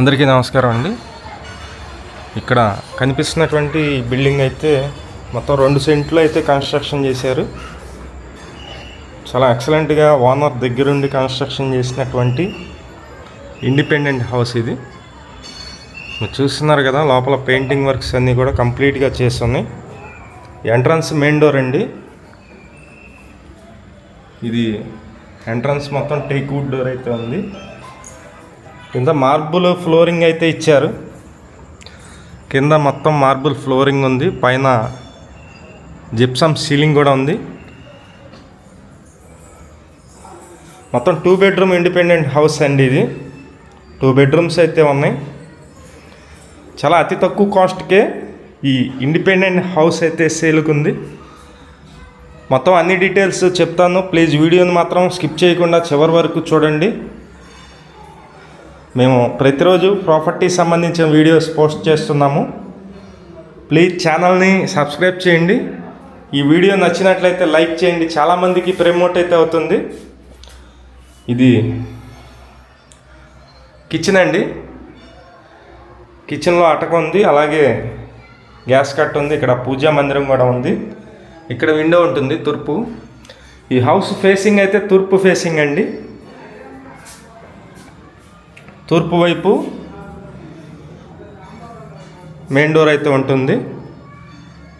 అందరికీ నమస్కారం అండి. ఇక్కడ కనిపిస్తున్నటువంటి బిల్డింగ్ అయితే మొత్తం రెండు సెంట్లు అయితే కన్స్ట్రక్షన్ చేశారు. చాలా ఎక్సలెంట్గా ఓనర్ దగ్గరుండి కన్స్ట్రక్షన్ చేసినటువంటి ఇండిపెండెంట్ హౌస్ ఇది. మీరు చూస్తున్నారు కదా లోపల పెయింటింగ్ వర్క్స్ అన్నీ కూడా కంప్లీట్గా చేస్తున్నాయి. ఎంట్రన్స్ మెయిన్ డోర్ అండి. ఇది ఎంట్రన్స్ మొత్తం టేక్ వుడ్ డోర్ అయితే ఉంది. కింద మార్బుల్ ఫ్లోరింగ్ అయితే ఇచ్చారు. కింద మొత్తం మార్బుల్ ఫ్లోరింగ్ ఉంది. పైన జిప్సమ్ సీలింగ్ కూడా ఉంది. మొత్తం టూ బెడ్రూమ్ ఇండిపెండెంట్ హౌస్ అండి ఇది. టూ బెడ్రూమ్స్ అయితే ఉన్నాయి. చాలా అతి తక్కువ కాస్ట్కే ఈ ఇండిపెండెంట్ హౌస్ అయితే సేల్కుంది మొత్తం అన్ని డీటెయిల్స్ చెప్తాను. ప్లీజ్ వీడియోని మాత్రం స్కిప్ చేయకుండా చివరి వరకు చూడండి. మేము ప్రతిరోజు ప్రాపర్టీ సంబంధించిన వీడియోస్ పోస్ట్ చేస్తున్నాము. ప్లీజ్ ఛానల్ని సబ్స్క్రైబ్ చేయండి. ఈ వీడియో నచ్చినట్లయితే లైక్ చేయండి. చాలామందికి ప్రమోట్ అయితే అవుతుంది. ఇది కిచెన్ అండి. కిచెన్లో అటక ఉంది అలాగే గ్యాస్ కట్ ఉంది ఇక్కడ పూజా మందిరం కూడా ఉంది. ఇక్కడ విండో ఉంటుంది తూర్పు. ఈ హౌస్ ఫేసింగ్ అయితే తూర్పు ఫేసింగ్ అండి. తూర్పు వైపు మెయిన్ డోర్ అయితే ఉంటుంది.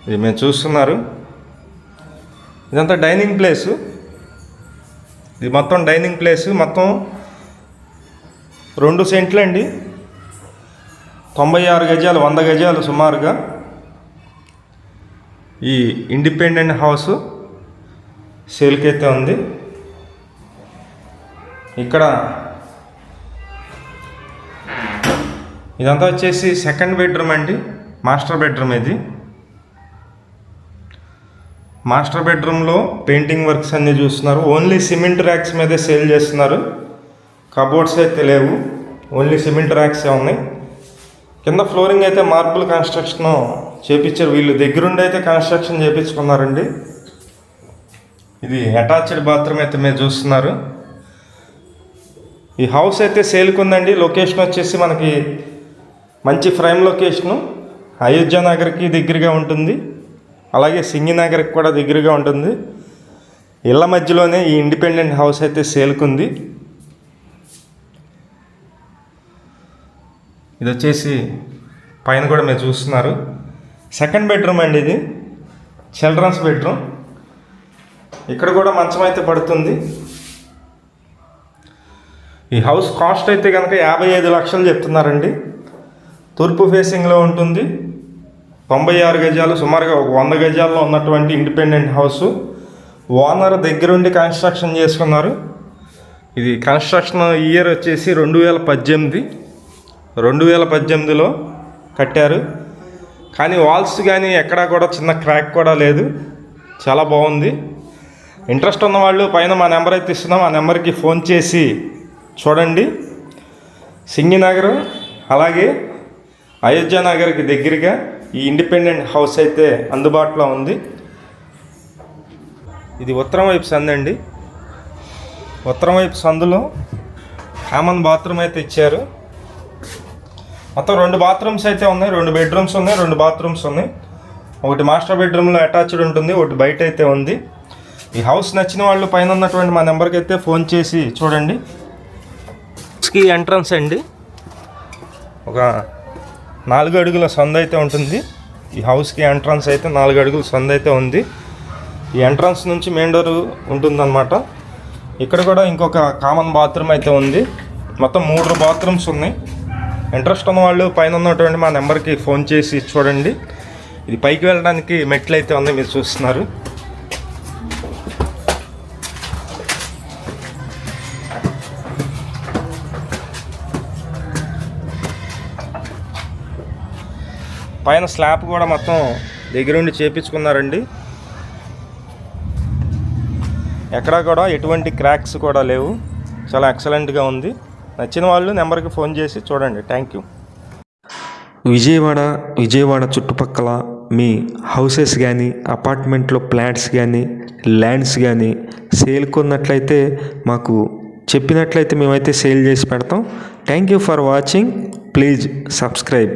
ఇది మేము చూస్తున్నారు. ఇదంతా డైనింగ్ ప్లేసు. ఇది మొత్తం డైనింగ్ ప్లేస్. మొత్తం రెండు సెంట్లు అండి తొంభై ఆరు గజాలు వంద గజాలు సుమారుగా ఈ ఇండిపెండెంట్ హౌస్ సేల్కి అయితే ఉంది. ఇక్కడ ఇదంతా వచ్చేసి సెకండ్ బెడ్రూమ్ అండి. మాస్టర్ బెడ్రూమ్ ఇది. మాస్టర్ బెడ్రూమ్లో పెయింటింగ్ వర్క్స్ అన్నీ చూస్తున్నారు. ఓన్లీ సిమెంట్ ర్యాక్స్ మీదే సేల్ చేస్తున్నారు. కబోర్డ్స్ అయితే లేవు. ఓన్లీ సిమెంట్ ర్యాక్సే ఉన్నాయి. కింద ఫ్లోరింగ్ అయితే మార్బుల్ కన్స్ట్రక్షన్ చేపించారు. వీళ్ళు దగ్గరుండి అయితే కన్స్ట్రక్షన్ చేపించుకున్నారండి. ఇది అటాచ్డ్ బాత్రూమ్ అయితే మీరు చూస్తున్నారు. ఈ హౌస్ అయితే సేల్కి ఉందండి లొకేషన్ వచ్చేసి మనకి మంచి ఫ్రైమ్ లొకేషను అయోధ్య నగర్కి దగ్గరగా ఉంటుంది. అలాగే సింగినగర్కి కూడా దగ్గరగా ఉంటుంది. ఇళ్ళ మధ్యలోనే ఈ ఇండిపెండెంట్ హౌస్ అయితే సేల్కుంది. ఇది వచ్చేసి పైన కూడా మీరు చూస్తున్నారు. సెకండ్ బెడ్రూమ్ అండి ఇది. Children's bedroom. ఇక్కడ కూడా మంచం అయితే పడుతుంది. ఈ హౌస్ కాస్ట్ అయితే కనుక యాభై ఐదు లక్షలు చెప్తున్నారండి. తూర్పు ఫేసింగ్లో ఉంటుంది. తొంభై ఆరు గజాలు సుమారుగా ఒక వంద గజాల్లో ఉన్నటువంటి ఇండిపెండెంట్ హౌస్. ఓనర్ దగ్గరుండి కన్స్ట్రక్షన్ చేసుకున్నారు. ఇది కన్స్ట్రక్షన్ ఇయర్ వచ్చేసి రెండు వేల పద్దెనిమిది. రెండు వేల పద్దెనిమిదిలో కట్టారు. కానీ వాల్స్ కానీ ఎక్కడా కూడా చిన్న క్రాక్ కూడా లేదు. చాలా బాగుంది. ఇంట్రెస్ట్ ఉన్న వాళ్ళు పైన మా నెంబర్ అయితే ఇస్తున్నాం. ఆ నెంబర్కి ఫోన్ చేసి చూడండి. సింగినగర్ అలాగే అయోధ్య నగర్కి దగ్గరగా ఈ ఇండిపెండెంట్ హౌస్ అయితే అందుబాటులో ఉంది. ఇది ఉత్తరం వైపు సందండి అండి. ఉత్తరం వైపు సందులో కామన్ బాత్రూమ్ అయితే ఇచ్చారు. మొత్తం రెండు బాత్రూమ్స్ అయితే ఉన్నాయి. రెండు బెడ్రూమ్స్ ఉన్నాయి. రెండు బాత్రూమ్స్ ఉన్నాయి. ఒకటి మాస్టర్ బెడ్రూమ్లో అటాచ్డ్ ఉంటుంది. ఒకటి బయట అయితే ఉంది. ఈ హౌస్ నచ్చిన వాళ్ళు పైన ఉన్నటువంటి మా నెంబర్కి అయితే ఫోన్ చేసి చూడండి. హౌస్కి ఎంట్రన్స్ అండి. ఒక నాలుగు అడుగుల సందు అయితే ఉంటుంది. ఈ హౌస్కి ఎంట్రన్స్ అయితే నాలుగు అడుగుల సందు అయితే ఉంది. ఈ ఎంట్రన్స్ నుంచి మెయిన్ డోర్ ఉంటుందన్నమాట. ఇక్కడ కూడా ఇంకొక కామన్ బాత్రూమ్ అయితే ఉంది. మొత్తం మూడు బాత్రూమ్స్ ఉన్నాయి. ఇంట్రెస్ట్ ఉన్న వాళ్ళు పైన ఉన్నటువంటి మా నెంబర్కి ఫోన్ చేసి చూడండి. ఇది పైకి వెళ్ళడానికి మెట్లు అయితే ఉన్నాయి మీరు చూస్తున్నారు. పైన స్లాబ్ కూడా మొత్తం దగ్గరుండి చేపించుకున్నారండి. ఎక్కడా కూడా ఎటువంటి క్రాక్స్ కూడా లేవు. చాలా ఎక్సలెంట్గా ఉంది. నచ్చిన వాళ్ళు నెంబర్కి ఫోన్ చేసి చూడండి. థ్యాంక్ యూ విజయవాడ విజయవాడ చుట్టుపక్కల మీ హౌసెస్ కానీ అపార్ట్మెంట్లో ప్లాట్స్ కానీ ల్యాండ్స్ కానీ సేల్ కొన్నట్లయితే మాకు చెప్పినట్లయితే మేమైతే సేల్ చేసి పెడతాం. Thank you for watching please subscribe